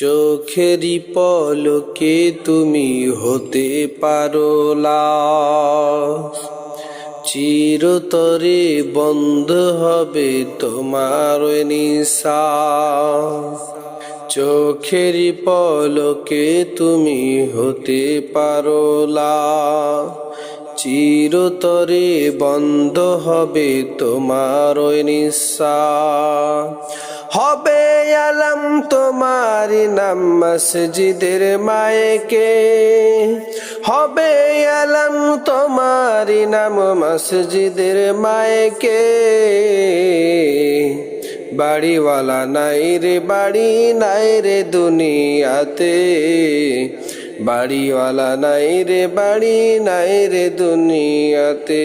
চোখেরই পলকে তুমি হতে পারো চিরতরে বন্ধ হবে তোমার নিঃশ্বাস। চোখেরই পলকে তুমি হতে পারো চিরতরে বন্ধ হবে তোমার নিঃশ্বাস। হবে আলম তোমার নাম মসজিদের মায়েকে। হবে আলম তোমার নাম মসজিদের মায়েকে। বাড়িওয়ালা নাই রে, বাড়ি নাই রে দুনিয়াতে। বাড়িওয়ালা নাই রে, বাড়ি নাই রে দুনিয়াতে।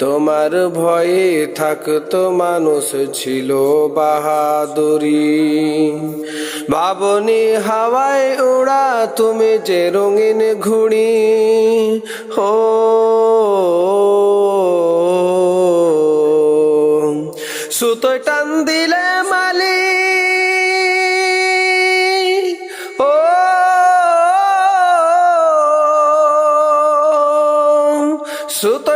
তোমার ভয়ে থাকতো মানুষ ছিল বাহাদুরি। ভাবনি হাওয়ায় উড়া তুমি যে রঙিন ঘুড়ি। হো সুতোয় টান দিলে মালি ও, সুতোয়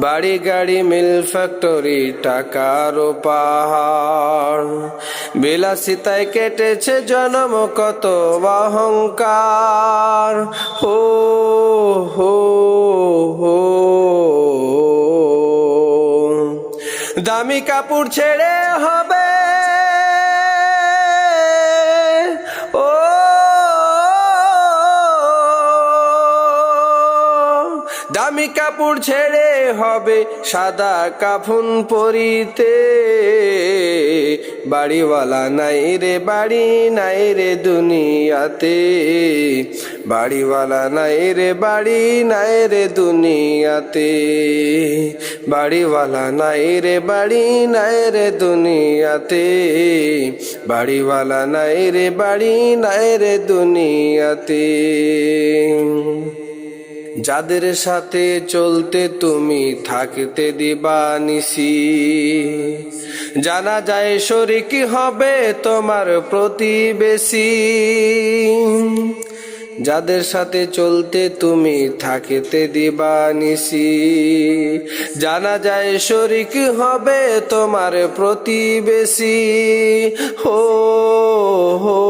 বাড়ি গাড়ি, মিল ফ্যাক্টরি টাকার পাহাড় বিলাসিতায় কেটেছে জনম, কত অহংকার। হো হো হো। দামি কাপড় ছেড়ে হবে দামি কাপড় ছেড়ে হবে সাদা কাফুন পরিতে। বাড়িওয়ালা নাই রে, বাড়ি নাই রে দুনিয়াতে। বাড়িওয়ালা নাই রে, বাড়ি নাই রে দুনিয়াতে। বাড়িওয়ালা নাই রে, বাড়ি নাই রে দুনিয়াতে। বাড়িওয়ালা নাই রে, বাড়ি নাই রে দুনিয়াতে। যাদের সাথে চলতে তুমি থাকতে দিবা নিশি। জানা যায় শরিক হবে তোমার প্রতিবেশী। যাদের সাথে চলতে তুমি থাকতে দিবা নিশি। জানা যায় শরিক হবে তোমার প্রতিবেশী। হো হো